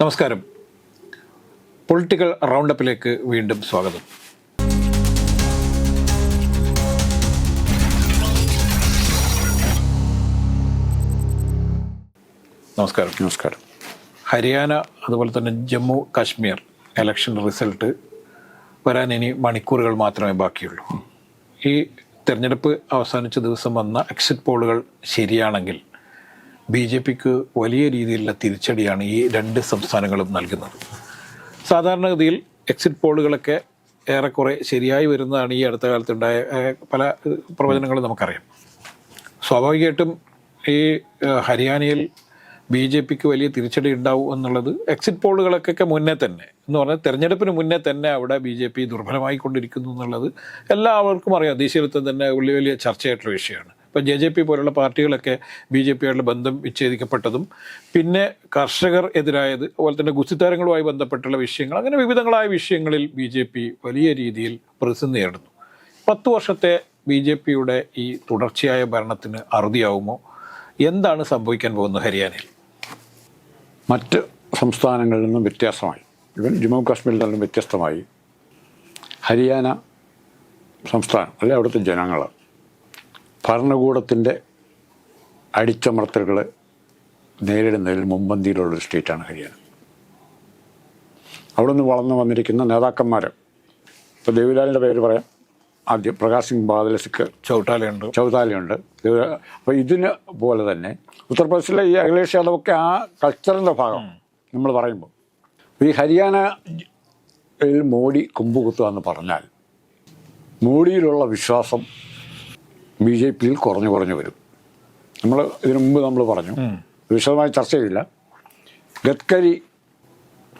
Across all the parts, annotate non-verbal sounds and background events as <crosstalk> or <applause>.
നമസ്കാരം. പൊളിറ്റിക്കൽ റൗണ്ടപ്പിലേക്ക് വീണ്ടും സ്വാഗതം. നമസ്കാരം. നമസ്കാരം. ഹരിയാന അതുപോലെ തന്നെ ജമ്മു കാശ്മീർ ഇലക്ഷൻ റിസൾട്ട് വരാൻ ഇനി മണിക്കൂറുകൾ മാത്രമേ ബാക്കിയുള്ളൂ. ഈ തെരഞ്ഞെടുപ്പ് അവസാനിച്ച ദിവസം വന്ന എക്സിറ്റ് പോളുകൾ ശരിയാണെങ്കിൽ ബി ജെ പിക്ക് വലിയ രീതിയിലുള്ള തിരിച്ചടിയാണ് ഈ രണ്ട് സംസ്ഥാനങ്ങളും നൽകുന്നത്. സാധാരണഗതിയിൽ എക്സിറ്റ് പോളുകളൊക്കെ ഏറെക്കുറെ ശരിയായി വരുന്നതാണ് ഈ അടുത്ത കാലത്തുണ്ടായ പല പ്രവചനങ്ങളും നമുക്കറിയാം. സ്വാഭാവികമായിട്ടും ഈ ഹരിയാനയിൽ ബി ജെ പിക്ക് വലിയ തിരിച്ചടി ഉണ്ടാവും എന്നുള്ളത് എക്സിറ്റ് പോളുകളൊക്കെ മുന്നേ തന്നെ എന്ന് പറഞ്ഞാൽ തെരഞ്ഞെടുപ്പിന് മുന്നേ തന്നെ അവിടെ ബി ജെ പി ദുർബലമായിക്കൊണ്ടിരിക്കുന്നു എന്നുള്ളത് എല്ലാവർക്കും അറിയാം. ദേശീയതലത്തിൽ തന്നെ വലിയ വലിയ ചർച്ചയായിട്ടുള്ള വിഷയമാണ്. ഇപ്പം ജെ ജെ പി പോലുള്ള പാർട്ടികളൊക്കെ ബി ജെ പിയായിട്ടുള്ള ബന്ധം വിച്ഛേദിക്കപ്പെട്ടതും പിന്നെ കർഷകർ എതിരായത് അതുപോലെ തന്നെ ഗുസ്തിത്താരങ്ങളുമായി ബന്ധപ്പെട്ടുള്ള വിഷയങ്ങൾ അങ്ങനെ വിവിധങ്ങളായ വിഷയങ്ങളിൽ ബി ജെ പി വലിയ രീതിയിൽ പ്രതിസന്ധി നേരിടുന്നു. പത്ത് വർഷത്തെ ബി ജെ പിയുടെ ഈ തുടർച്ചയായ ഭരണത്തിന് അറുതിയാവുമോ? എന്താണ് സംഭവിക്കാൻ പോകുന്നത് ഹരിയാനയിൽ? മറ്റ് സംസ്ഥാനങ്ങളിൽ നിന്നും വ്യത്യാസമായി. ഇവൻ ജമ്മു കാശ്മീരിൽ നിന്നും വ്യത്യസ്തമായി. ഹരിയാന സംസ്ഥാനം അല്ലെ അവിടുത്തെ ജനങ്ങൾ ഭരണകൂടത്തിന്റെ അടിച്ചമർത്തലുകൾ നേരിടുന്നതിൽ മുൻപന്തിയിലുള്ളൊരു സ്റ്റേറ്റാണ് ഹരിയാന. അവിടെ നിന്ന് വളർന്നു വന്നിരിക്കുന്ന നേതാക്കന്മാർ ഇപ്പോൾ ദേവിലാലിന്റെ പേര് പറയാം. ആദ്യം പ്രകാശ് സിംഗ് ബാദൽ സിക്ക് ചൗട്ടാലയുണ്ട്. ചൗതാലിയുണ്ട് അപ്പോൾ ഇതിന് പോലെ തന്നെ ഉത്തർപ്രദേശിലെ ഈ അഖിലേഷ് യാദവൊക്കെ ആ കൾച്ചറിന്റെ ഭാഗം നമ്മൾ പറയുമ്പോൾ. ഈ ഹരിയാന മോഡി കുമ്പുകുത്തുക എന്ന് പറഞ്ഞാൽ മോഡിയിലുള്ള വിശ്വാസം ബി ജെ പിയിൽ കുറഞ്ഞു കുറഞ്ഞു വരും. നമ്മൾ ഇതിനു മുമ്പ് നമ്മൾ പറഞ്ഞു. വിശദമായി ചർച്ച ചെയ്തില്ല ഗഡ്കരി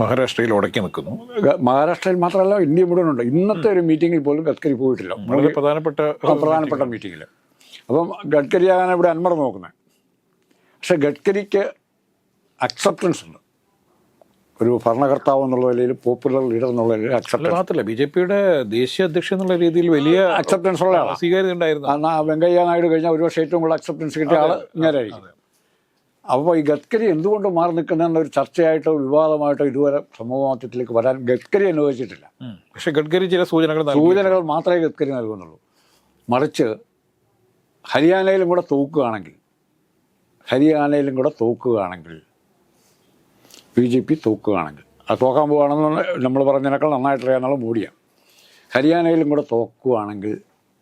മഹാരാഷ്ട്രയിൽ ഉടക്കി നിൽക്കുന്നു. മഹാരാഷ്ട്രയിൽ മാത്രമല്ല ഇന്ത്യ മുഴുവനുണ്ട്. ഇന്നത്തെ ഒരു മീറ്റിങ്ങിൽ പോലും ഗഡ്കരി പോയിട്ടില്ല. വളരെ പ്രധാനപ്പെട്ട പ്രധാനപ്പെട്ട മീറ്റിങ്ങിൽ അപ്പം ഗഡ്കരിയാണ് ഇവിടെ അന്മറ നോക്കുന്നത്. പക്ഷെ ഗഡ്കരിക്ക് അക്സെപ്റ്റൻസ് ഉണ്ട്. ഒരു ഭരണകർത്താവ് എന്നുള്ള നിലയിൽ പോപ്പുലർ ലീഡർ എന്നുള്ള നിലയിൽ അക്സെപ്റ്റൻസ് മാത്രമല്ല ബി ജെ പിയുടെ ദേശീയ അധ്യക്ഷൻ എന്നുള്ള രീതിയിൽ വലിയ അക്സെപ്റ്റൻസ് ഉള്ള ആളാണ് സ്വീകാര്യത ഉണ്ടായിരുന്നു വെങ്കയ്യ നായിഡു കഴിഞ്ഞാൽ ഒരുപക്ഷെ ഏറ്റവും കൂടുതൽ അക്സെപ്റ്റൻസ് കിട്ടിയ ആൾ ഇങ്ങനെയായിരിക്കും. അപ്പോൾ ഈ ഗഡ്കരി എന്തുകൊണ്ട് മാറി നിൽക്കുന്നതെന്നൊരു ചർച്ചയായിട്ടോ വിവാദമായിട്ടോ ഇതുവരെ സമൂഹമാധ്യത്തിലേക്ക് വരാൻ ഗഡ്കരി അനുവദിച്ചിട്ടില്ല. പക്ഷേ ഗഡ്കരി ചില സൂചനകൾ സൂചനകൾ മാത്രമേ ഗഡ്കരി നൽകുന്നുള്ളൂ. മറിച്ച് ഹരിയാനയിലും കൂടെ തോക്കുകയാണെങ്കിൽ ഹരിയാനയിലും കൂടെ തോക്കുകയാണെങ്കിൽ ബി ജെ പി തോക്കുകയാണെങ്കിൽ. അത് തോക്കാൻ പോവുകയാണെന്ന് നമ്മൾ പറഞ്ഞതിനേക്കാൾ നന്നായിട്ട് എന്നുള്ള മൂടിയാണ് ഹരിയാനയിലും കൂടെ തോക്കുകയാണെങ്കിൽ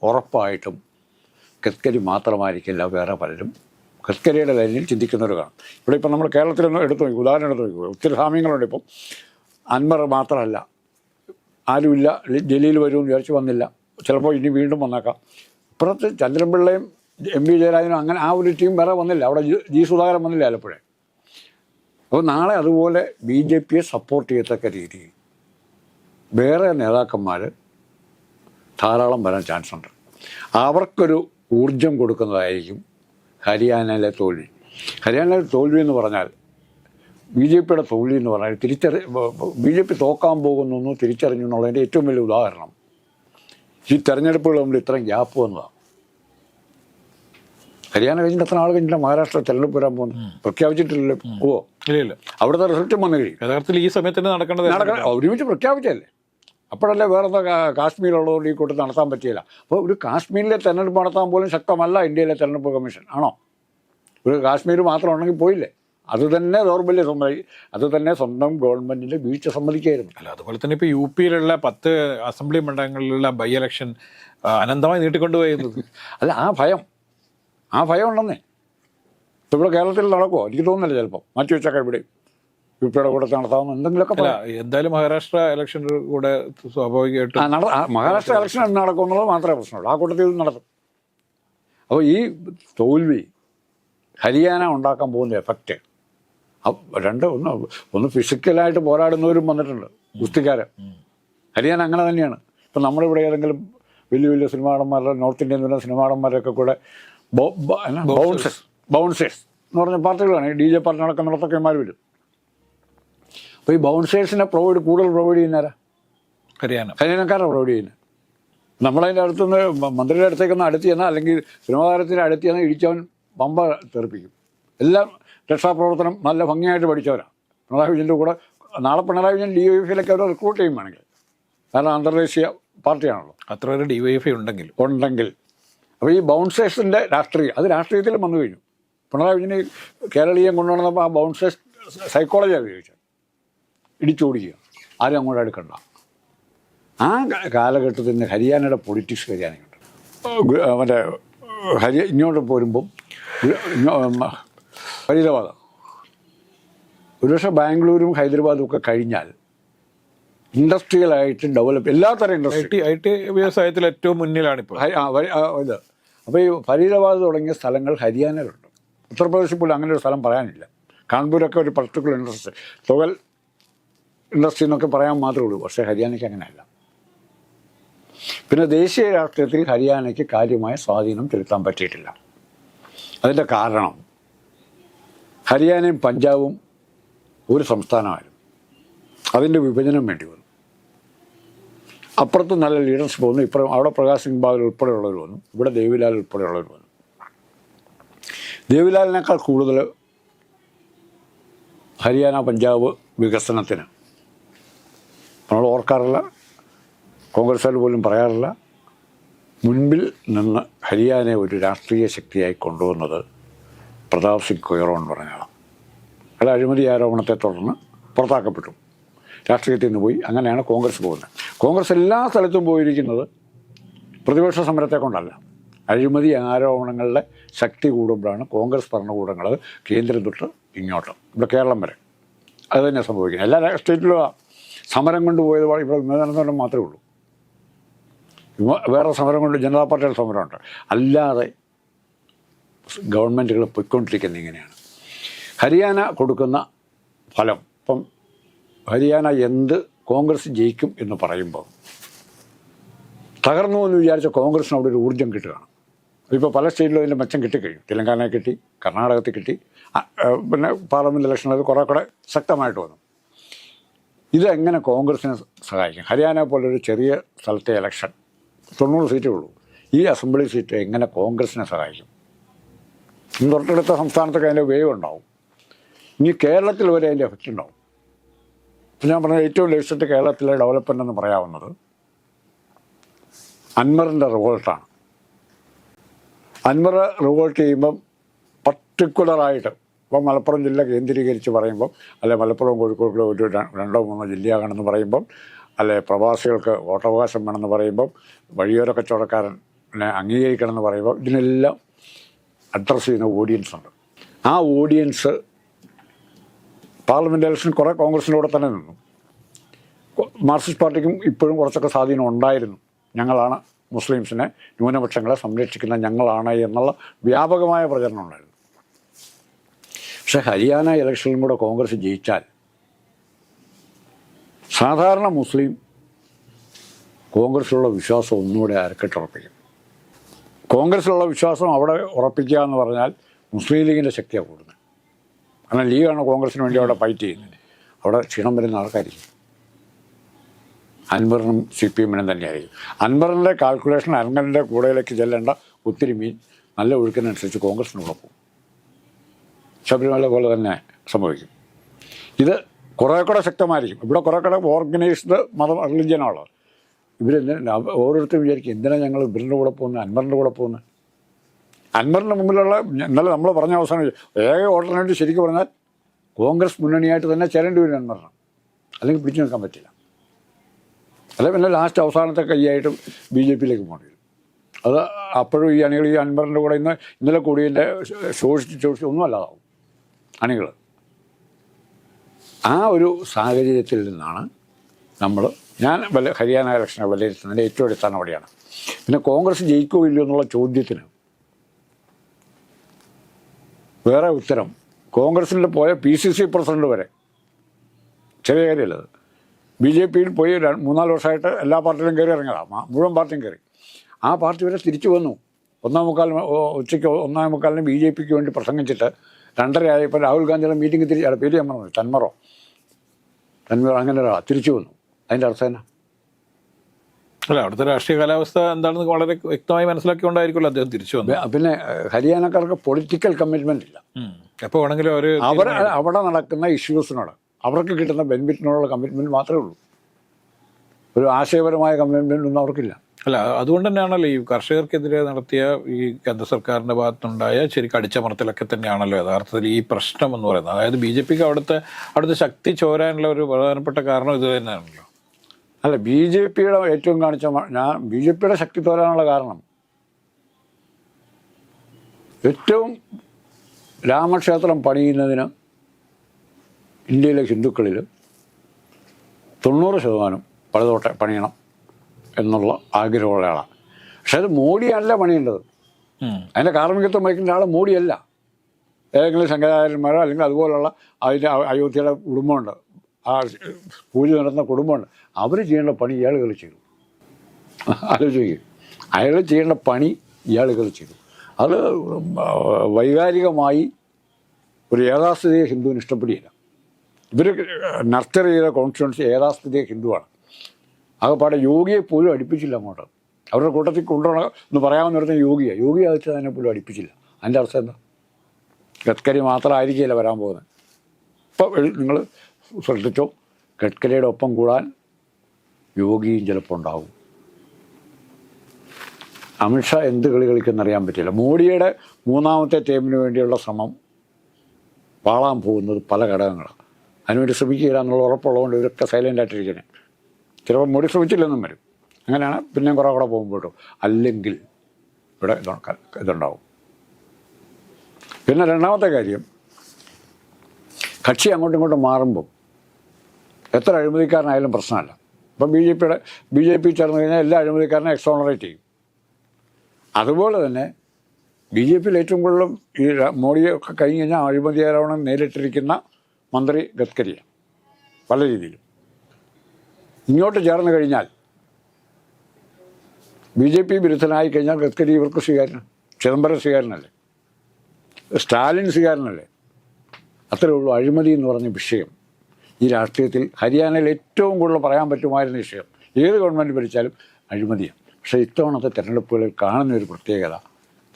ഉറപ്പായിട്ടും ഗഡ്കരി മാത്രമായിരിക്കില്ല വേറെ പലരും. ഗഡ്കരിയുടെ ലൈനിൽ ചിന്തിക്കുന്നവർ കാണും. ഇവിടെ ഇപ്പം നമ്മൾ കേരളത്തിലൊന്നും എടുത്തു നോക്കി ഉദാഹരണം എടുത്തു നോക്കി ഒത്തിരി സാമ്യങ്ങളുണ്ട് ഇപ്പം. അൻവർ മാത്രമല്ല. ആരുമില്ല ജലീൽ വരുമെന്ന് വിചാരിച്ച് വന്നില്ല. ചിലപ്പോൾ ഇനി വീണ്ടും വന്നേക്കാം. ഇപ്പുറത്ത് ചന്ദ്രൻപിള്ളയും എം വി ജയരാജനും അങ്ങനെ ആ ഒരു ടീം വേറെ വന്നില്ല. അവിടെ ജി സുധാകരൻ വന്നില്ല ആലപ്പുഴ അപ്പോൾ നാളെ അതുപോലെ ബി ജെ പിയെ സപ്പോർട്ട് ചെയ്യത്തക്ക രീതിയിൽ വേറെ നേതാക്കന്മാർ ധാരാളം വരാൻ ചാൻസ് ഉണ്ട്. അവർക്കൊരു ഊർജം കൊടുക്കുന്നതായിരിക്കും ഹരിയാനയിലെ തോൽവി. ഹരിയാനയിലെ തോൽവി എന്ന് പറഞ്ഞാൽ ബി ജെ പിയുടെ തോൽവി എന്ന് പറഞ്ഞാൽ തിരിച്ചറി ബി ജെ പി തോക്കാൻ പോകുന്നു എന്ന് തിരിച്ചറിഞ്ഞു എന്നുള്ളതിന്റെ ഏറ്റവും വലിയ ഉദാഹരണം. ഈ തെരഞ്ഞെടുപ്പുകൾ തമ്മിൽ ഇത്രയും ഗ്യാപ്പ് വന്നതാണ് ഹരിയാന കഴിഞ്ഞിട്ട് എത്ര ആൾ കഴിഞ്ഞിട്ട് മഹാരാഷ്ട്ര തെരഞ്ഞെടുപ്പ് വരാൻ പോകുന്നു പ്രഖ്യാപിച്ചിട്ടില്ലല്ലോ. ഓ. ഇല്ല ഇല്ല അവിടുത്തെ റിസൾട്ടും വന്നു കഴിയും യഥാർത്ഥത്തിൽ ഈ സമയത്ത് തന്നെ നടക്കേണ്ടത് നടക്കണം. ഒരുമിച്ച് പ്രഖ്യാപിച്ചല്ലേ അപ്പോഴല്ലേ വേറെ കാശ്മീരുള്ളതുകൊണ്ട് ഈ കൂട്ടം നടത്താൻ പറ്റിയില്ല. അപ്പോൾ ഒരു കാശ്മീരിലെ തെരഞ്ഞെടുപ്പ് നടത്താൻ പോലും ശക്തമല്ല ഇന്ത്യയിലെ തെരഞ്ഞെടുപ്പ് കമ്മീഷൻ. ആണോ? ഒരു കാശ്മീർ മാത്രം ഉണ്ടെങ്കിൽ പോയില്ലേ? അത് തന്നെ ദൗർബല്യ സമ്മതി അത് തന്നെ സ്വന്തം ഗവൺമെന്റിന്റെ വീഴ്ച സമ്മതിക്കായിരുന്നു. അല്ല അതുപോലെ തന്നെ ഇപ്പൊ യു പിയിലുള്ള പത്ത് അസംബ്ലി മണ്ഡലങ്ങളിലുള്ള ബൈ ഇലക്ഷൻ അനന്തമായി നീട്ടിക്കൊണ്ടുപോയിരുന്നത്. <laughs> അല്ല ആ ഭയം. ആ ഭയം ഉണ്ടെന്നേ. ഇപ്പൊ ഇവിടെ കേരളത്തിൽ നടക്കുമോ എനിക്ക് തോന്നുന്നില്ല ചിലപ്പോൾ മാറ്റി വെച്ചൊക്കെ ഇവിടെ യു പിയുടെ കൂടെ നടത്താവുന്ന എന്തെങ്കിലുമൊക്കെ. എന്തായാലും മഹാരാഷ്ട്ര ഇലക്ഷൻ കൂടെ സ്വാഭാവികമായിട്ട് മഹാരാഷ്ട്ര ഇലക്ഷൻ നടക്കുമെന്നുള്ളത് മാത്രമേ പ്രശ്നമുള്ളൂ. ആ കൂട്ടത്തിൽ നടക്കും അപ്പോൾ ഈ തോൽവി ഹരിയാന ഉണ്ടാക്കാൻ പോകുന്ന എഫക്റ്റ് രണ്ട് ഒന്ന് ഒന്ന് ഫിസിക്കലായിട്ട് പോരാടുന്നവരും വന്നിട്ടുണ്ട്. ഗുസ്തിക്കാരൻ ഹരിയാന അങ്ങനെ തന്നെയാണ്. ഇപ്പം നമ്മുടെ ഇവിടെ ഏതെങ്കിലും വലിയ വലിയ സിനിമാടന്മാരുടെ നോർത്ത് ഇന്ത്യൻ സിനിമാടന്മാരൊക്കെ കൂടെ ബൗൺസേഴ്സ് ബൗൺസേഴ്സ് എന്ന് പറഞ്ഞ പാർട്ടികളാണ്. ഈ ഡി ജെ പാർട്ടി നടക്കുന്ന നടത്തക്കന്മാർ വരും. അപ്പോൾ ഈ ബൗൺസേഴ്സിനെ പ്രൊവൈഡ് കൂടുതൽ പ്രൊവൈഡ് ചെയ്യുന്നവരാ ഹരിയാന. ഹരിയാനക്കാരാണ് പ്രൊവൈഡ് ചെയ്യുന്നത് നമ്മളതിന്റെ അടുത്തുനിന്ന് മന്ത്രിയുടെ അടുത്തേക്കൊന്ന് അടുത്ത് ചെന്നാൽ അല്ലെങ്കിൽ സിനിമാതാരത്തിന്റെ അടുത്ത് ചെന്നാൽ ഇടിച്ചവൻ പമ്പ തെറിപ്പിക്കും. എല്ലാം രക്ഷാപ്രവർത്തനം നല്ല ഭംഗിയായിട്ട് പഠിച്ചവരാണ് പിണറായി വിജയന്റെ കൂടെ നാളെ പിണറായി വിജയൻ ഡി വൈ എഫിലേക്ക് അവർ റിക്രൂട്ട് ചെയ്യും വേണമെങ്കിൽ. കാരണം അന്തർദേശീയ പാർട്ടിയാണല്ലോ. അത്ര ഒരു ഡിവൈഎഫ്ഐ ഉണ്ടെങ്കിൽ ഉണ്ടെങ്കിൽ. അപ്പോൾ ഈ ബൗൺസേഴ്സിന്റെ രാഷ്ട്രീയം അത് രാഷ്ട്രീയത്തിലും വന്നു കഴിഞ്ഞു. പിണറായി വിജയന് കേരളീയം കൊണ്ടുവന്നപ്പോൾ ആ ബൗൺസേഴ്സ് സൈക്കോളജിയാണ് ഉപയോഗിച്ചത് ഇടിച്ചോടിക്കുക ആരും അങ്ങോട്ട് എടുക്കണ്ട ആ കാലഘട്ടത്തിൽ നിന്ന് ഹരിയാനയുടെ പൊളിറ്റിക്സ് ഹരിയാനയുണ്ട് മറ്റേ ഹരി ഇങ്ങോട്ട് പോരുമ്പം ഹൈദരാബാദ് ഫരീദാബാദ് ഒരുപക്ഷെ ബാംഗ്ലൂരും ഹൈദരാബാദും ഒക്കെ കഴിഞ്ഞാൽ ഇൻഡസ്ട്രിയലായിട്ട് ഡെവലപ്പ് എല്ലാത്തരം ഐ ഇൻഡസ്ട്രി ഐ ടി വ്യവസായത്തിൽ ഏറ്റവും വരി- ആ, ഇത്. അപ്പോൾ ഈ ഫരീദാബാദ് തുടങ്ങിയ സ്ഥലങ്ങൾ ഹരിയാനയിലുണ്ട്. ഉത്തർപ്രദേശിൽ പോലും അങ്ങനെ ഒരു സ്ഥലം പറയാനില്ല. കാൺപൂരൊക്കെ ഒരു പർട്ടിക്കുലർ ഇൻഡസ്ട്രി. തുകൽ ഇൻഡസ്ട്രി എന്നൊക്കെ പറയാൻ മാത്രമേ ഉള്ളൂ. പക്ഷേ ഹരിയാനയ്ക്ക് അങ്ങനെയല്ല. പിന്നെ ദേശീയ രാഷ്ട്രീയത്തിൽ ഹരിയാനയ്ക്ക് കാര്യമായ സ്വാധീനം ചെലുത്താൻ പറ്റിയിട്ടില്ല. അതിന്റെ കാരണം ഹരിയാനയും പഞ്ചാബും ഒരു സംസ്ഥാനമായിരുന്നു. അതിന്റെ വിഭജനം വേണ്ടി വന്നു. അപ്പുറത്ത് നല്ല ലീഡർഷിപ്പ് വന്നു ഇപ്പുറം അവിടെ പ്രകാശ് സിംഗ് ബാദൽ ഉൾപ്പെടെയുള്ളവർ വന്നു ഇവിടെ ദേവിലാൽ ഉൾപ്പെടെയുള്ളവർ വന്നു. ദേവിലാലിനേക്കാൾ കൂടുതൽ ഹരിയാന പഞ്ചാബ് വികസനത്തിന്. നമ്മൾ ഓർക്കാറില്ല. കോൺഗ്രസ്സുകാർ പോലും പറയാറില്ല. മുൻപിൽ നിന്ന് ഹരിയാനയെ ഒരു രാഷ്ട്രീയ ശക്തിയായി കൊണ്ടുവന്നത് പ്രതാപ് സിംഗ് കൊയറോ എന്ന് പറഞ്ഞയാളാണ് അയാൾ അഴിമതി ആരോപണത്തെ തുടർന്ന് പുറത്താക്കപ്പെട്ടു. രാഷ്ട്രീയത്തിൽ നിന്ന് പോയി. അങ്ങനെയാണ് കോൺഗ്രസ് പോകുന്നത്. കോൺഗ്രസ് എല്ലാ സ്ഥലത്തും പോയിരിക്കുന്നത് പ്രതിപക്ഷ സമരത്തെ കൊണ്ടല്ല. അഴിമതി ആരോപണങ്ങളുടെ ശക്തി കൂടുമ്പോഴാണ് കോൺഗ്രസ് ഭരണകൂടങ്ങൾ കേന്ദ്രം തൊട്ട് ഇങ്ങോട്ട് ഇവിടെ കേരളം വരെ. അത് തന്നെ സംഭവിക്കുന്നത്. എല്ലാ സ്റ്റേറ്റിലും സമരം കൊണ്ട് പോയത് വ- ഇവിടെ നിലനിർത്തണം മാത്രമേ ഉള്ളൂ. വേറെ സമരം കൊണ്ട് ജനതാ പാർട്ടിയുടെ സമരമുണ്ട്. അല്ലാതെ ഗവൺമെന്റുകൾ പൊയ്ക്കൊണ്ടിരിക്കുന്നത് ഇങ്ങനെയാണ്. ഹരിയാന കൊടുക്കുന്ന ഫലം ഇപ്പം ഹരിയാന എന്ത് കോൺഗ്രസ് ജയിക്കും എന്ന് പറയുമ്പോൾ തകർന്നു എന്ന് വിചാരിച്ച കോൺഗ്രസിന് അവിടെ ഒരു ഊർജം കിട്ടുകയാണ്. ഇപ്പോൾ പല സ്റ്റേറ്റിലും അതിന്റെ മെച്ചം കിട്ടിക്കഴിഞ്ഞു തെലങ്കാന കിട്ടി കർണാടകത്തിൽ കിട്ടി. പിന്നെ പാർലമെന്റ് ഇലക്ഷനിൽ അത് കുറേ കൂടെ ശക്തമായിട്ട് വന്നു. ഇതെങ്ങനെ കോൺഗ്രസിനെ സഹായിക്കും? ഹരിയാന പോലൊരു ചെറിയ സ്ഥലത്തെ ഇലക്ഷൻ തൊണ്ണൂറ് സീറ്റേ ഉള്ളൂ. ഈ അസംബ്ലി സീറ്റ് എങ്ങനെ കോൺഗ്രസിനെ സഹായിക്കും? ഇനി തൊട്ടടുത്ത സംസ്ഥാനത്തൊക്കെ അതിന്റെ വേവ് ഉണ്ടാവും. ഇനി കേരളത്തിൽ വരെ അതിന്റെ എഫക്റ്റ് ഉണ്ടാവും. ഇപ്പം ഞാൻ പറഞ്ഞ ഏറ്റവും ലേറ്റസ്റ്റ് കേരളത്തിലെ ഡെവലപ്മെന്റ് എന്ന് പറയാവുന്നത് അൻവറിന്റെ റിവോൾട്ടാണ് അൻവർ റിവോൾട്ട് ചെയ്യുമ്പം പർട്ടിക്കുലറായിട്ട് ഇപ്പം മലപ്പുറം ജില്ല കേന്ദ്രീകരിച്ച് പറയുമ്പം അല്ലെ മലപ്പുറം കോഴിക്കോട് ഒരു രണ്ടോ മൂന്നോ ജില്ലയാകണമെന്ന് പറയുമ്പം അല്ലെ പ്രവാസികൾക്ക് വോട്ടവകാശം വേണമെന്ന് പറയുമ്പം വഴിയോര കച്ചവടക്കാരനെ അംഗീകരിക്കണമെന്ന് പറയുമ്പോൾ ഇതിനെല്ലാം അഡ്രസ്സ് ചെയ്യുന്ന ഓഡിയൻസ് ഉണ്ട്. ആ ഓഡിയൻസ് പാർലമെന്റ് ഇലക്ഷൻ കുറേ കോൺഗ്രസിന്റെ തന്നെ നിന്നു. മാർക്സിസ്റ്റ് പാർട്ടിക്കും ഇപ്പോഴും കുറച്ചൊക്കെ സ്വാധീനം ഉണ്ടായിരുന്നു. ഞങ്ങളാണ് മുസ്ലിംസിനെ ന്യൂനപക്ഷങ്ങളെ സംരക്ഷിക്കുന്ന ഞങ്ങളാണ് എന്നുള്ള വ്യാപകമായ പ്രചരണം ഉണ്ടായിരുന്നു. പക്ഷെ ഹരിയാന ഇലക്ഷനിലും കൂടെ കോൺഗ്രസ് ജയിച്ചാൽ സാധാരണ മുസ്ലിം കോൺഗ്രസ്സിലുള്ള വിശ്വാസം ഒന്നുകൂടെ അരക്കെട്ടുറപ്പിക്കും കോൺഗ്രസ്സിലുള്ള വിശ്വാസം അവിടെ ഉറപ്പിക്കുക എന്ന് പറഞ്ഞാൽ മുസ്ലിം ലീഗിന്റെ ശക്തിയാണ് കൂടുന്നത്. കാരണം ലീഗാണ് കോൺഗ്രസിന് വേണ്ടി അവിടെ ഫൈറ്റ് ചെയ്യുന്നത്. അവിടെ ക്ഷീണം വരുന്ന ആൾക്കാരിക്കും അൻവറിനും സി പി എമ്മിനും തന്നെയായിരിക്കും. അൻവറിന്റെ കാൽക്കുലേഷൻ അൻവറിന്റെ കൂടെയിലേക്ക് ചെല്ലേണ്ട ഒത്തിരി മീൻ നല്ല ഒഴുക്കിനനുസരിച്ച് കോൺഗ്രസിന് പോകും. ശബരിമല പോലെ തന്നെ സംഭവിക്കും. ഇത് കുറേ കൂടെ ശക്തമായിരിക്കും. ഇവിടെ കുറേ കൂടെ ഓർഗനൈസ്ഡ് മത റിലിജിയനാണ് ഇവരെന്തിനാ ഓരോരുത്തരും വിചാരിക്കും എന്തിനാണ് ഞങ്ങൾ ഇവരുടെ കൂടെ പോകുന്നത്? അൻവറിന്റെ കൂടെ പോകുന്നത്? അൻവറിന്റെ മുമ്പിലുള്ള ഇന്നലെ നമ്മൾ പറഞ്ഞ അവസാനം ഏക ഓൾട്ടർനേറ്റീവ് ശരിക്കും പറഞ്ഞാൽ കോൺഗ്രസ് മുന്നണിയായിട്ട് തന്നെ ചേരേണ്ടി വരും അൻവറിന്. അല്ലെങ്കിൽ പിടിച്ചു നിൽക്കാൻ പറ്റില്ല. അല്ലെ പിന്നെ ലാസ്റ്റ് അവസാനത്തെ കൈയായിട്ട് ബി ജെ പിയിലേക്ക് പോകേണ്ടി അത് അപ്പോഴും ഈ അണികൾ ഈ അൻവറിന്റെ കൂടെ ഇന്ന് ഇന്നലെ കൂടിയതിന്റെ ശോഷിച്ച് ശോഷിച്ച് ഒന്നും അല്ലാതാവും. അണികൾ ആ ഒരു സാഹചര്യത്തിൽ നിന്നാണ് നമ്മൾ ഞാൻ വല്ല ഹരിയാന ഇലക്ഷനെ വിലയിരുത്തുന്നതിന്റെ ഏറ്റവും അടിസ്ഥാനം അവിടെയാണ് പിന്നെ കോൺഗ്രസ് ജയിക്കോ ഇല്ലയോ എന്നുള്ള ചോദ്യത്തിന് വേറെ ഉത്തരം കോൺഗ്രസിന്റെ പോയ പി സി സി പ്രസിഡന്റ് വരെ. ചെറിയ കാര്യമല്ലത് ബി ജെ പിയിൽ പോയി മൂന്നാൽ വർഷമായിട്ട് എല്ലാ പാർട്ടിയിലും കയറി ഇറങ്ങിയതാണ് മുഴുവൻ പാർട്ടിയും കയറി. ആ പാർട്ടി വരെ തിരിച്ചു വന്നു. ഒന്നാം മുക്കാൽ ഉച്ചയ്ക്ക് ഒന്നാം മുക്കാലിന് ബി ജെ പിക്ക് വേണ്ടി പ്രസംഗിച്ചിട്ട് രണ്ടര ആയപ്പോൾ രാഹുൽ ഗാന്ധിയുടെ മീറ്റിംഗ് തിരിച്ച് അല്ല പേര് ഞാൻ പറഞ്ഞു തന്മറോ. തന്മറോ അങ്ങനെ ഒരാ തിരിച്ചു വന്നു. അതിന്റെ അർത്ഥം എന്നാ? അല്ല അവിടുത്തെ രാഷ്ട്രീയ കാലാവസ്ഥ എന്താണെന്ന് വളരെ വ്യക്തമായി മനസ്സിലാക്കിക്കൊണ്ടായിരിക്കുമല്ലോ അദ്ദേഹം തിരിച്ചു വന്നു പിന്നെ ഹരിയാനക്കാർക്ക് പൊളിറ്റിക്കൽ കമ്മിറ്റ്മെന്റ് ഇല്ല. എപ്പോൾ വേണമെങ്കിലും അവർ അവർ അവിടെ നടക്കുന്ന ഇഷ്യൂസിനോട് അവർക്ക് കിട്ടുന്ന ബെനിഫിറ്റിനോടുള്ള കമ്മിറ്റ്മെന്റ് മാത്രമേ ഉള്ളൂ. ഒരു ആശയപരമായ കമ്മിറ്റ്മെന്റ് ഒന്നും അവർക്കില്ല. അല്ല അതുകൊണ്ട് തന്നെയാണല്ലോ ഈ കർഷകർക്കെതിരെ നടത്തിയ ഈ കേന്ദ്ര സർക്കാരിന്റെ ഭാഗത്തുണ്ടായ ശരിക്കും അടിച്ചമർത്തലൊക്കെ തന്നെയാണല്ലോ യഥാർത്ഥത്തിൽ ഈ പ്രശ്നം എന്ന് പറയുന്നത്. അതായത് ബി ജെ പിക്ക് അവിടുത്തെ അവിടുത്തെ ശക്തി ചോരാനുള്ള ഒരു പ്രധാനപ്പെട്ട കാരണം ഇത് തന്നെയാണല്ലോ. അല്ല ബി ജെ പിയുടെ ഏറ്റവും കാണിച്ച ഞാൻ ബി ജെ പിയുടെ ശക്തി തോരാനുള്ള കാരണം. ഏറ്റവും രാമക്ഷേത്രം പണിയുന്നതിന് ഇന്ത്യയിലെ ഹിന്ദുക്കളിൽ തൊണ്ണൂറ് ശതമാനം പണിതോട്ടെ പണിയണം എന്നുള്ള ആഗ്രഹമുള്ള ആളാണ് പക്ഷെ അത് മോഡിയല്ല പണിയേണ്ടത്. അതിന്റെ കാർമ്മികത്വം വഹിക്കുന്ന ആൾ മോഡിയല്ല. ഏതെങ്കിലും ശങ്കരാചാര്യന്മാരോ അല്ലെങ്കിൽ അതുപോലുള്ള അതിന്റെ അയോധ്യയുടെ കുടുംബമുണ്ട്. ആ പൂജ നടന്ന കുടുംബമുണ്ട്. അവർ ചെയ്യേണ്ട പണി ഇയാളുകൾ ചെയ്തു. ആലോചിക്കുക അയാൾ ചെയ്യേണ്ട പണി ഇയാളുകൾ ചെയ്തു. അത് വൈകാരികമായി ഒരു യാഥാസ്ഥിതിയെ ഹിന്ദുവിന് ഇഷ്ടപ്പെടുകയില്ല ഇവർ നർച്ചർ ചെയ്ത കോൺസ്റ്റിറ്റ്യൻസി യാഥാസ്ഥിതിയെ ഹിന്ദുവാണ്. ആകെപ്പാടെ യോഗിയെ പോലും അടുപ്പിച്ചില്ല അങ്ങോട്ട്. അവരുടെ കൂട്ടത്തിൽ കൊണ്ടുപോകണം എന്ന് പറയാവുന്നിടത്ത് യോഗിയാണ് യോഗി ആദിത്യനാഥിനെ പോലും അടുപ്പിച്ചില്ല. അതിന്റെ അർത്ഥം എന്താ? ഗഡ്കരി മാത്രമായിരിക്കില്ല വരാൻ പോകുന്നത്. ഇപ്പോൾ നിങ്ങൾ ശ്രദ്ധിച്ചോ? ഗഡ്കരിയുടെ ഒപ്പം കൂടാൻ യോഗിയും ചിലപ്പോൾ ഉണ്ടാവും. അമിത്ഷാ എന്ത് കളി കളിക്കുന്നറിയാൻ പറ്റില്ല. മോഡിയുടെ മൂന്നാമത്തെ ടീമിന് വേണ്ടിയുള്ള ശ്രമം പാളാൻ പോകുന്നത് പല ഘടകങ്ങളാണ്. അതിനുവേണ്ടി ശ്രമിക്കുകയില്ല എന്നുള്ള ഉറപ്പുള്ളതുകൊണ്ട് ഇവരൊക്കെ സൈലന്റ് ആയിട്ടിരിക്കുന്നത് ചിലപ്പോൾ മുടി ശ്രമിച്ചില്ലെന്നും വരും. അങ്ങനെയാണ് പിന്നെയും കുറേ കൂടെ പോകുമ്പോഴോ. അല്ലെങ്കിൽ ഇവിടെ ഇതുണ്ടാവും. പിന്നെ രണ്ടാമത്തെ കാര്യം കക്ഷി അങ്ങോട്ടും ഇങ്ങോട്ടും മാറുമ്പം എത്ര അഴിമതിക്കാരനായാലും പ്രശ്നമല്ല. ഇപ്പം ബി ജെ പിയുടെ ബി ജെ പി ചേർന്ന് കഴിഞ്ഞാൽ എല്ലാ അഴിമതിക്കാരനെ എക്സോണറേറ്റ് ചെയ്യും. അതുപോലെ തന്നെ ബി ജെ പിയിൽ ഏറ്റവും കൂടുതലും ഈ മോഡിയൊക്കെ കഴിഞ്ഞ് കഴിഞ്ഞാൽ അഴിമതി ആരോപണം നേരിട്ടിരിക്കുന്ന മന്ത്രി ഗഡ്കരിയെ. പല രീതിയിലും. ഇങ്ങോട്ട് ചേർന്ന് കഴിഞ്ഞാൽ ബി ജെ പി വിരുദ്ധനായി കഴിഞ്ഞാൽ ഗഡ്കരി ഇവർക്ക് സ്വീകാര്യ ചിദംബരം സ്വീകാരനല്ലേ സ്റ്റാലിൻ സ്വീകാരനല്ലേ അത്രേ ഉള്ളൂ അഴിമതി എന്ന് പറഞ്ഞ വിഷയം. ഈ രാഷ്ട്രീയത്തിൽ ഹരിയാനയിൽ ഏറ്റവും കൂടുതൽ പറയാൻ പറ്റുമായിരുന്ന വിഷയം. ഏത് ഗവൺമെന്റ് ഭരിച്ചാലും അഴിമതിയാണ്. പക്ഷേ ഇത്തവണത്തെ തെരഞ്ഞെടുപ്പുകളിൽ കാണുന്ന ഒരു പ്രത്യേകത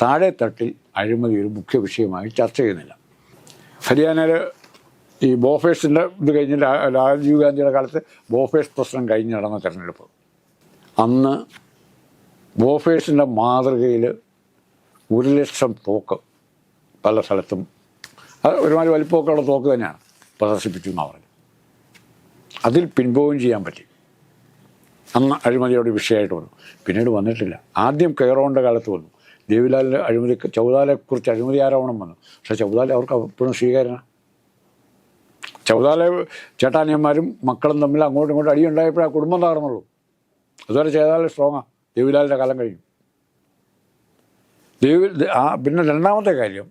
താഴെ തട്ടിൽ അഴിമതി ഒരു മുഖ്യ വിഷയമായി ചർച്ച ചെയ്യുന്നില്ല. ഹരിയാനയിൽ ഈ ബോഫേഴ്സിന്റെ ഇത് കഴിഞ്ഞ് രാജീവ് ഗാന്ധിയുടെ കാലത്ത് ബോഫേഴ്സ് പ്രശ്നം കഴിഞ്ഞ് നടന്ന തെരഞ്ഞെടുപ്പ്. അന്ന് ബോഫേഴ്സിന്റെ മാതൃകയിൽ ഒരു ലക്ഷം തോക്ക് പല സ്ഥലത്തും അത് ഒരുമാതിരി വലിപ്പമൊക്കെയുള്ള തോക്ക് തന്നെയാണ് പ്രദർശിപ്പിച്ചു എന്നാണ് പറഞ്ഞത്. അതിൽ പിൻപോവും ചെയ്യാൻ പറ്റി. അന്ന് അഴിമതിയോട് വിഷയമായിട്ട് വന്നു. പിന്നീട് വന്നിട്ടില്ല. ആദ്യം കയറോണ്ട കാലത്ത് വന്നു. ദേവിലാലിന്റെ അഴിമതി ചൗദാലെക്കുറിച്ച് അഴിമതി ആരോപണം വന്നു. പക്ഷേ ചൗദാല അവർക്ക് എപ്പോഴും സ്വീകാര്യമാണ് ചൗദാല ചേട്ടാനിയന്മാരും മക്കളും തമ്മിൽ അങ്ങോട്ടും ഇങ്ങോട്ടും അടിയുണ്ടായപ്പോഴേ ആ കുടുംബം തകർന്നുള്ളൂ. അതുവരെ ചെയ്താൽ സ്ട്രോങ്ങാണ് ദേവിലാലിന്റെ കാലം കഴിഞ്ഞു. ദേവി ആ പിന്നെ രണ്ടാമത്തെ കാര്യം.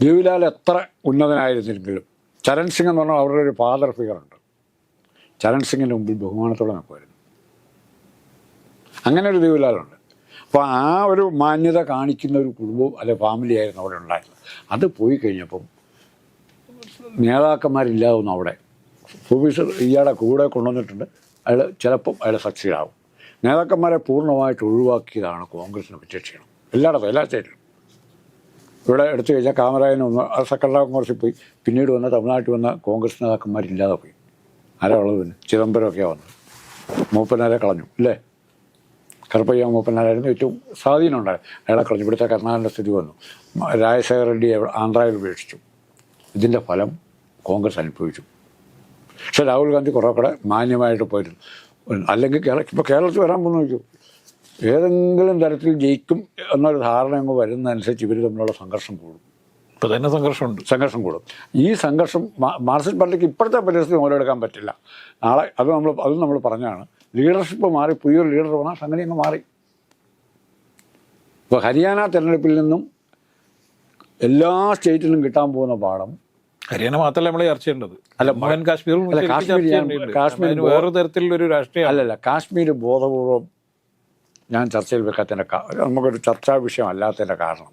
ദേവിലാൽ എത്ര ഉന്നതനായിരുന്നെങ്കിലും ചരൺ സിംഗ് എന്ന് പറഞ്ഞാൽ അവരുടെ ഒരു ഫാദർ ഫിഗറുണ്ട് ചരൺ സിംഗിന്റെ മുമ്പിൽ ബഹുമാനത്തോടെ നിൽക്കുമായിരുന്നു. അങ്ങനെ ഒരു ദേവിലാലുണ്ട് അപ്പോൾ ആ ഒരു മാന്യത കാണിക്കുന്ന ഒരു കുടുംബവും അല്ലെ ഫാമിലി ആയിരുന്നു അവിടെ ഉണ്ടായിരുന്നത്. അത് പോയി കഴിഞ്ഞപ്പം നേതാക്കന്മാരില്ലാതൊന്നും അവിടെ. ഓഫീസർ ഇയാളെ കൂടെ കൊണ്ടുവന്നിട്ടുണ്ട്. അയാൾ ചിലപ്പം അയാൾ സക്സീഡ് ആവും. നേതാക്കന്മാരെ പൂർണമായിട്ട് ഒഴിവാക്കിയതാണ് കോൺഗ്രസിന് പറ്റിയ ക്ഷീണം എല്ലായിടത്തും എല്ലാ സ്റ്റേറ്റിലും ഇവിടെ എടുത്തു കഴിഞ്ഞാൽ കാമറായൻ ഒന്ന് സെക്രട്ടറി കോൺഗ്രസിൽ പോയി. പിന്നീട് വന്ന തമിഴ്നാട്ടിൽ വന്ന കോൺഗ്രസ് നേതാക്കന്മാരില്ലാതെ പോയി. ആരാ ഉള്ളത് പിന്നെ? ചിദംബരമൊക്കെയാണ് വന്നത്. മൂപ്പനാരെ കളഞ്ഞു അല്ലേ? കറുപ്പയ്യ മൂപ്പനാരായിരുന്നു ഏറ്റവും സ്വാധീനം ഉണ്ടായത്. അയാളെ കളഞ്ഞു. ഇവിടുത്തെ കർണാടക സ്ഥിതി വന്നു. രാജശേഖര റെഡ്ഡി ആന്ധ്രയിൽ ഉപേക്ഷിച്ചു. ഇതിന്റെ ഫലം കോൺഗ്രസ് അനുഭവിച്ചു. പക്ഷെ രാഹുൽ ഗാന്ധി കുറേ കൂടെ മാന്യമായിട്ട് പോയിരുന്നു. അല്ലെങ്കിൽ കേരള ഇപ്പോൾ കേരളത്തിൽ വരാൻ പോകുന്ന നോക്കൂ. ഏതെങ്കിലും തരത്തിൽ ജയിക്കും എന്നൊരു ധാരണ അങ്ങ് വരുന്നതനുസരിച്ച് ഇവർ തമ്മിലുള്ള സംഘർഷം കൂടും. ഇപ്പം തന്നെ സംഘർഷമുണ്ട്. സംഘർഷം കൂടും. ഈ സംഘർഷം മാർക്സിസ്റ്റ് പാർട്ടിക്ക് ഇപ്പോഴത്തെ പരിസ്ഥിതി മുതലെടുക്കാൻ പറ്റില്ല. നാളെ അത് നമ്മൾ അതും നമ്മൾ പറഞ്ഞാണ് ലീഡർഷിപ്പ് മാറി പുതിയൊരു ലീഡർ വന്നാൽ സംഗതി അങ്ങ് മാറി. ഇപ്പോൾ ഹരിയാന തെരഞ്ഞെടുപ്പിൽ നിന്നും എല്ലാ സ്റ്റേറ്റിലും കിട്ടാൻ പോകുന്ന പാഠം ഹരിയാന മാത്രമല്ല നമ്മൾ ചർച്ച ചെയ്യേണ്ടത്. അല്ല, മകൻ കാശ്മീർ കാശ്മീർ. കാശ്മീർ വേറെ തരത്തിലുള്ള ഒരു രാഷ്ട്രീയം. അല്ലല്ല കാശ്മീർ ബോധപൂർവം ഞാൻ ചർച്ചയിൽ വെക്കാത്തതിന്റെ നമുക്കൊരു ചർച്ചാ വിഷയം അല്ലാത്തതിന്റെ കാരണം.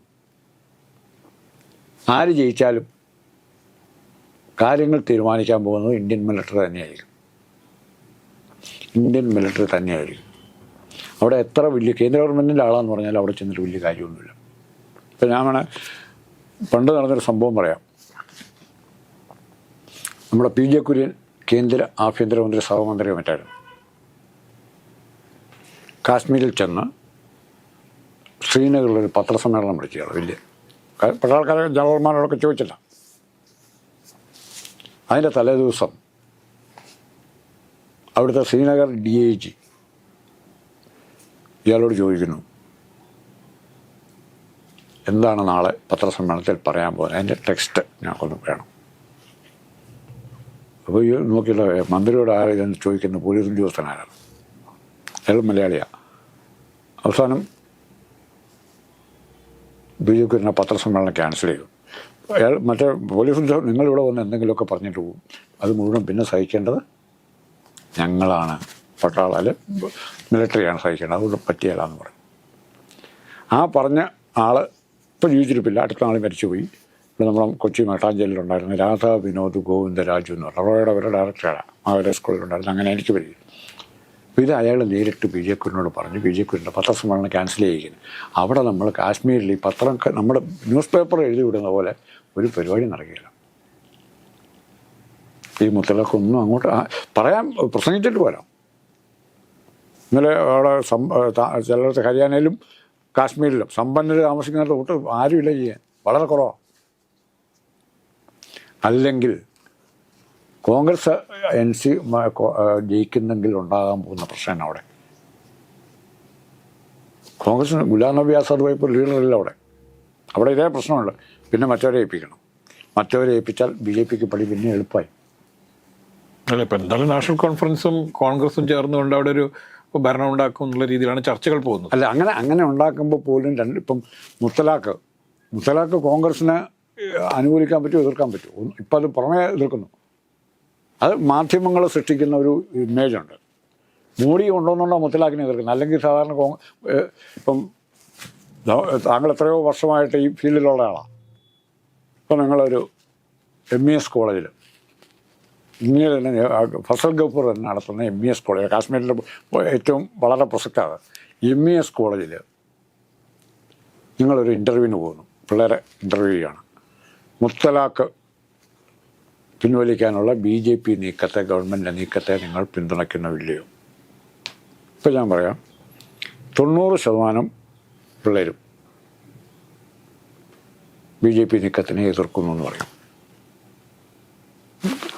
ആര് ജയിച്ചാലും കാര്യങ്ങൾ തീരുമാനിക്കാൻ പോകുന്നത് ഇന്ത്യൻ മിലിറ്ററി തന്നെയായിരിക്കും. ഇന്ത്യൻ മിലിറ്ററി തന്നെയായിരിക്കും. അവിടെ എത്ര വലിയ കേന്ദ്ര ഗവൺമെന്റിന്റെ ആളാന്ന് പറഞ്ഞാൽ അവിടെ ചെന്നിട്ട് വലിയ കാര്യമൊന്നുമില്ല. ഇപ്പം ഞാൻ വേണേൽ പണ്ട് നടന്നൊരു സംഭവം പറയാം. നമ്മുടെ പി ജെ കുര്യൻ കേന്ദ്ര ആഭ്യന്തരമന്ത്രി സഹമന്ത്രിയോ മറ്റായിരുന്നു കാശ്മീരിൽ ചെന്ന് ശ്രീനഗറിലൊരു പത്രസമ്മേളനം വിളിക്കുകയാണ് വലിയ. പല ആൾക്കാരെ ജനറൽമാരോടൊക്കെ ചോദിച്ചില്ല. അതിന്റെ തലേ ദിവസം അവിടുത്തെ ശ്രീനഗർ ഡി ഐ ജി ഇയാളോട് ചോദിക്കുന്നു എന്താണ് നാളെ പത്രസമ്മേളനത്തിൽ പറയാൻ പോകുന്നത്? അതിന്റെ ടെക്സ്റ്റ് ഞങ്ങൾക്കൊന്ന് വേണം അപ്പോൾ ഈ നോക്കിയുള്ള മന്ത്രിയോട് ആരെന്ന് ചോദിക്കുന്ന പോലീസ് ഉദ്യോഗസ്ഥനാരാണ് അയാൾ മലയാളിയാണ് അവസാനം ബി ജെ പി പത്രസമ്മേളനം ക്യാൻസൽ ചെയ്തു. അയാൾ മറ്റേ പോലീസ് ഉദ്യോഗ നിങ്ങളിവിടെ വന്ന് എന്തെങ്കിലുമൊക്കെ പറഞ്ഞിട്ട് പോകും. അത് മുഴുവൻ പിന്നെ സഹിക്കേണ്ടത് ഞങ്ങളാണ്. പട്ടാള മിലിറ്ററിയാണ് സഹിക്കേണ്ടത്. അതുകൊണ്ട് പറ്റിയല്ലാന്ന് പറയും. ആ പറഞ്ഞ ആൾ ഇപ്പോൾ ജീവിച്ചിരിപ്പില്ല. അടുത്ത നാൾ മരിച്ചുപോയി. ഇവിടെ നമ്മുടെ കൊച്ചി മട്ടാഞ്ചേരിയിലുണ്ടായിരുന്ന രാധാ വിനോദ് ഗോവിന്ദരാജു എന്ന് പറഞ്ഞു അവരുടെ അവരുടെ ഡയറക്ടറാണ് അവരുടെ സ്കൂളിലുണ്ടായിരുന്നു അങ്ങനെ എനിക്ക് വരിക അപ്പോൾ ഇത് അയാൾ നേരിട്ട് ബി ജെ കുരുനോട് പറഞ്ഞു. ബി ജെ കുരിന്റെ പത്രസമ്മേളനം ക്യാൻസൽ ചെയ്യുകയാണ് അവിടെ നമ്മൾ കാശ്മീരിൽ ഈ പത്രം നമ്മുടെ ന്യൂസ് പേപ്പർ എഴുതി വിടുന്ന പോലെ ഒരു പരിപാടി നടക്കുകയില്ല. ഈ മുത്തലക്കൊന്നും അങ്ങോട്ട് പറയാൻ പ്രസംഗിച്ചിട്ട് പോരാം. ഇന്നലെ അവിടെ ചിലടത്ത് ഹരിയാനയിലും കാശ്മീരിലും സമ്പന്നർ താമസിക്കുന്നിടത്ത് ഒട്ടും ആരുമില്ല ചെയ്യാൻ. വളരെ കുറവാണ് അല്ലെങ്കിൽ കോൺഗ്രസ് എൻ സി ജയിക്കുന്നെങ്കിൽ ഉണ്ടാകാൻ പോകുന്ന പ്രശ്നമാണ് അവിടെ. കോൺഗ്രസിന് ഗുലാം നബി ആസാദ് വൈപ്പ് ലീഡറില്ല അവിടെ. അവിടെ ഇതേ പ്രശ്നമുണ്ട്. പിന്നെ മറ്റവരെ ഏൽപ്പിക്കണം. മറ്റവരെ ഏൽപ്പിച്ചാൽ ബി ജെ പിക്ക് പടി പിന്നെ എളുപ്പമായി. അല്ല ഇപ്പം എന്തായാലും നാഷണൽ കോൺഫറൻസും കോൺഗ്രസും ചേർന്നുകൊണ്ട് അവിടെ ഒരു ഭരണം ഉണ്ടാക്കും എന്നുള്ള രീതിയിലാണ് ചർച്ചകൾ പോകുന്നത്. അല്ല അങ്ങനെ അങ്ങനെ ഉണ്ടാക്കുമ്പോൾ പോലും രണ്ട് ഇപ്പം മുത്തലാഖ് മുത്തലാഖ് കോൺഗ്രസിനെ അനുകൂലിക്കാൻ പറ്റുമോ എതിർക്കാൻ പറ്റുമോ? ഇപ്പം അത് പുറമേ എതിർക്കുന്നു. അത് മാധ്യമങ്ങൾ സൃഷ്ടിക്കുന്ന ഒരു ഇമേജുണ്ട് മോഡി ഉണ്ടോന്നുണ്ടോ മുത്തലാഖിനെ എതിർക്കുന്നത് അല്ലെങ്കിൽ സാധാരണ ഇപ്പം താങ്കൾ എത്രയോ വർഷമായിട്ട് ഈ ഫീൽഡിലുള്ള ആളാണ് ഇപ്പം നിങ്ങളൊരു എം ഇ എസ് കോളേജിൽ ഇന്ത്യയിൽ തന്നെ ഫസൽ ഗഫൂർ തന്നെ നടത്തുന്ന എം ഇ എസ് കോളേജ് കാശ്മീരിലെ ഏറ്റവും വളരെ പ്രസക്തമാണ് എം ഇ എസ് കോളേജിൽ നിങ്ങളൊരു ഇന്റർവ്യൂവിന് പോകുന്നു. പിള്ളേരെ ഇന്റർവ്യൂ ചെയ്യാണ്. മുത്തലാഖ് പിൻവലിക്കാനുള്ള ബി ജെ പി നീക്കത്തെ ഗവൺമെന്റ് നീക്കത്തെ നിങ്ങൾ പിന്തുണയ്ക്കുന്നില്ലയോ? ഇപ്പം ഞാൻ പറയാം. തൊണ്ണൂറ് ശതമാനം പിള്ളേരും ബി ജെ പി നീക്കത്തിനെ എതിർക്കുന്നു എന്ന് പറയും.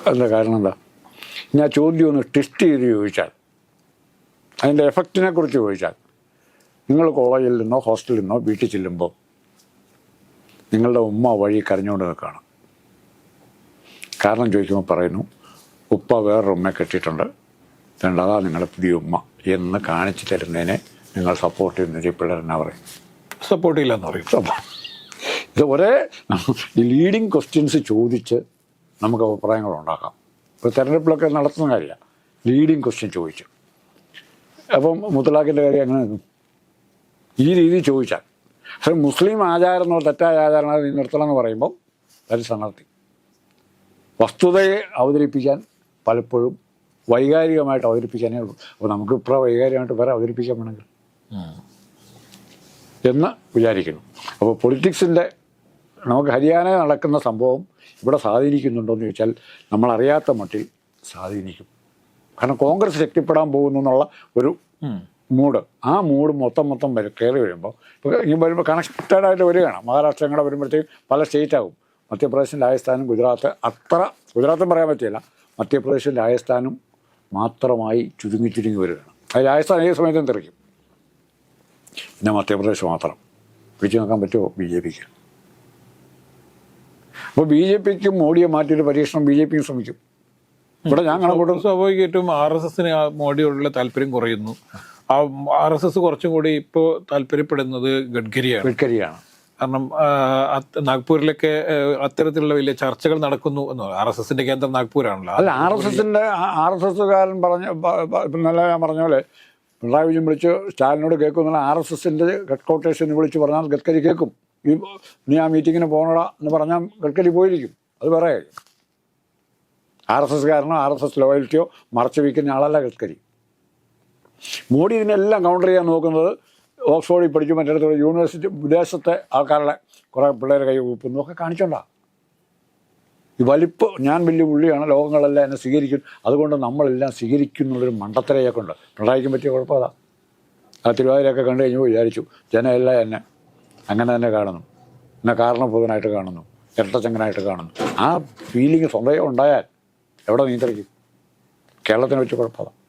അതിന്റെ കാരണം എന്താ? ഞാൻ ചോദ്യം ഒന്ന് ടെസ്റ്റ് ചെയ്ത് ചോദിച്ചാൽ അതിന്റെ എഫക്റ്റിനെ കുറിച്ച് ചോദിച്ചാൽ നിങ്ങൾ കോളേജിൽ നിന്നോ ഹോസ്റ്റലിൽ നിന്നോ വീട്ടിൽ ചെല്ലുമ്പോൾ നിങ്ങളുടെ ഉമ്മ വഴി കരഞ്ഞുകൊണ്ട് നിൽക്കുകയാണ്. കാരണം ചോദിക്കുമ്പോൾ പറയുന്നു ഉപ്പ വേറൊരു ഉമ്മയെ കെട്ടിയിട്ടുണ്ട്. അതുകൊണ്ട് അതാ നിങ്ങളുടെ പുതിയ ഉമ്മ. എന്ന് കാണിച്ചു തരുന്നതിനെ നിങ്ങൾ സപ്പോർട്ട് ചെയ്യുന്ന. പിള്ളേരെന്നാ പറയും? സപ്പോർട്ട് ചെയ്യില്ല എന്ന് പറയും ഇത് ഒരേ ഈ ലീഡിങ് ക്വസ്റ്റ്യൻസ് ചോദിച്ച് നമുക്ക് അഭിപ്രായങ്ങൾ ഉണ്ടാക്കാം. ഇപ്പോൾ തെരഞ്ഞെടുപ്പിലൊക്കെ നടത്തുന്ന കാര്യമില്ല ലീഡിങ് ക്വസ്റ്റ്യൻ ചോദിച്ചു. അപ്പം മുത്തലാഖിന്റെ കാര്യം അങ്ങനെ ഈ രീതി ചോദിച്ചാൽ പക്ഷേ മുസ്ലിം ആചാരം എന്നുള്ള തെറ്റായ ആചാരങ്ങൾ നീ നിർത്തണം എന്ന് പറയുമ്പോൾ സ്ഥാനാർത്ഥി വസ്തുതയെ അവതരിപ്പിക്കാൻ പലപ്പോഴും വൈകാരികമായിട്ട് അവതരിപ്പിക്കാനേ ഉള്ളൂ. അപ്പോൾ നമുക്ക് ഇപ്പം വൈകാരികമായിട്ട് വേറെ അവതരിപ്പിക്കാൻ വേണമെങ്കിൽ. എന്ന് വിചാരിക്കുന്നു. അപ്പോൾ പൊളിറ്റിക്സിന്റെ നമുക്ക് ഹരിയാന നടക്കുന്ന സംഭവം ഇവിടെ സ്വാധീനിക്കുന്നുണ്ടോ എന്ന് ചോദിച്ചാൽ നമ്മളറിയാത്ത മട്ടിൽ സ്വാധീനിക്കും. കാരണം കോൺഗ്രസ് ശക്തിപ്പെടാൻ പോകുന്നു എന്നുള്ള ഒരു മൂഡ്. ആ മൂഡ് മൊത്തം മൊത്തം വരും കയറി വരുമ്പോൾ ഇപ്പോൾ ഇനി വരുമ്പോൾ കണക്റ്റഡ് ആയിട്ട് വരികയാണ്. മഹാരാഷ്ട്ര കൂടെ വരുമ്പോഴത്തേക്കും പല സ്റ്റേറ്റ് ആകും മധ്യപ്രദേശും രാജസ്ഥാനും ഗുജറാത്ത്. അത്ര ഗുജറാത്തും പറയാൻ പറ്റില്ല. മധ്യപ്രദേശും രാജസ്ഥാനും മാത്രമായി ചുരുങ്ങി ചുരുങ്ങി വരികയാണ്. അത് രാജസ്ഥാൻ ഏത് സമയത്തും തെറിക്കും. പിന്നെ മധ്യപ്രദേശ് മാത്രം. പിടിച്ചു നോക്കാൻ പറ്റുമോ? ബി ജെ പിക്ക്. അപ്പോൾ ബി ജെ പിക്ക് മോഡിയെ മാറ്റിയൊരു പരീക്ഷണം ബി ജെ പിയും ശ്രമിക്കും. ഇവിടെ ഞാൻ കണക്കൂട്ടും സ്വാഭാവികമായിട്ടും ആർ എസ് എസിന് മോഡിയോടുള്ള താല്പര്യം കുറയുന്നു. ആർ എസ് എസ് കുറച്ചും കൂടി ഇപ്പോൾ താല്പര്യപ്പെടുന്നത് ഗഡ്കരിയാണ്. ഗഡ്കരിയാണ്. കാരണം നാഗ്പൂരിലൊക്കെ അത്തരത്തിലുള്ള വലിയ ചർച്ചകൾ നടക്കുന്നു എന്ന് ആർ എസ് എസിന്റെ കേന്ദ്രം നാഗ്പൂരാണല്ലോ. അല്ല ആർ എസ് എസിന്റെ ആർ എസ് എസ്സുകാരൻ പറഞ്ഞ നല്ല ഞാൻ പറഞ്ഞ പോലെ പിണറായി വിജയൻ വിളിച്ച് സ്റ്റാലിനോട് കേൾക്കും ആർ എസ് എസിന്റെ ഹെഡ് ക്വാർട്ടേഴ്സ് വിളിച്ച് പറഞ്ഞാൽ ഗഡ്കരി കേൾക്കും. ഈ നീ ആ മീറ്റിങ്ങിന് പോകണടാ എന്ന് പറഞ്ഞാൽ ഗഡ്കരി പോയിരിക്കും. അത് വേറെ കാര്യം ആർ എസ് എസ്കാരനോ ആർ എസ് എസ് ലോയൽറ്റിയോ മറച്ചു വയ്ക്കുന്ന ആളല്ല ഗഡ്കരി. മോഡി ഇതിനെല്ലാം കൗണ്ടർ ചെയ്യാൻ നോക്കുന്നത് ഓക്സ്ഫോർഡിൽ പഠിച്ചു മറ്റിടത്തോടെ യൂണിവേഴ്സിറ്റി വിദേശത്തെ ആൾക്കാരുടെ കുറേ പിള്ളേരെ കൈ കൂപ്പുന്നു ഒക്കെ കാണിച്ചോണ്ടാണ് ഈ വലിപ്പം ഞാൻ വലിയ പുള്ളിയാണ് ലോകങ്ങളെല്ലാം എന്നെ സ്വീകരിക്കും. അതുകൊണ്ട് നമ്മളെല്ലാം സ്വീകരിക്കുന്നുള്ളൊരു മണ്ടത്തരയൊക്കെ പിണറായിക്കും പറ്റിയ കുഴപ്പമില്ല ആ തിരുവാതിരയൊക്കെ കണ്ടു കഴിഞ്ഞപ്പോൾ വിചാരിച്ചു. ജനമെല്ലാം എന്നെ അങ്ങനെ തന്നെ കാണുന്നു. എന്നെ കാരണഭൂതനായിട്ട് കാണുന്നു. ഇരട്ടച്ചങ്ങനായിട്ട് കാണുന്നു. ആ ഫീലിംഗ് സ്വന്തം ഉണ്ടായാൽ എവിടെ നിയന്ത്രിക്കും കേരളത്തിനെ വെച്ച് കുഴപ്പമില്ല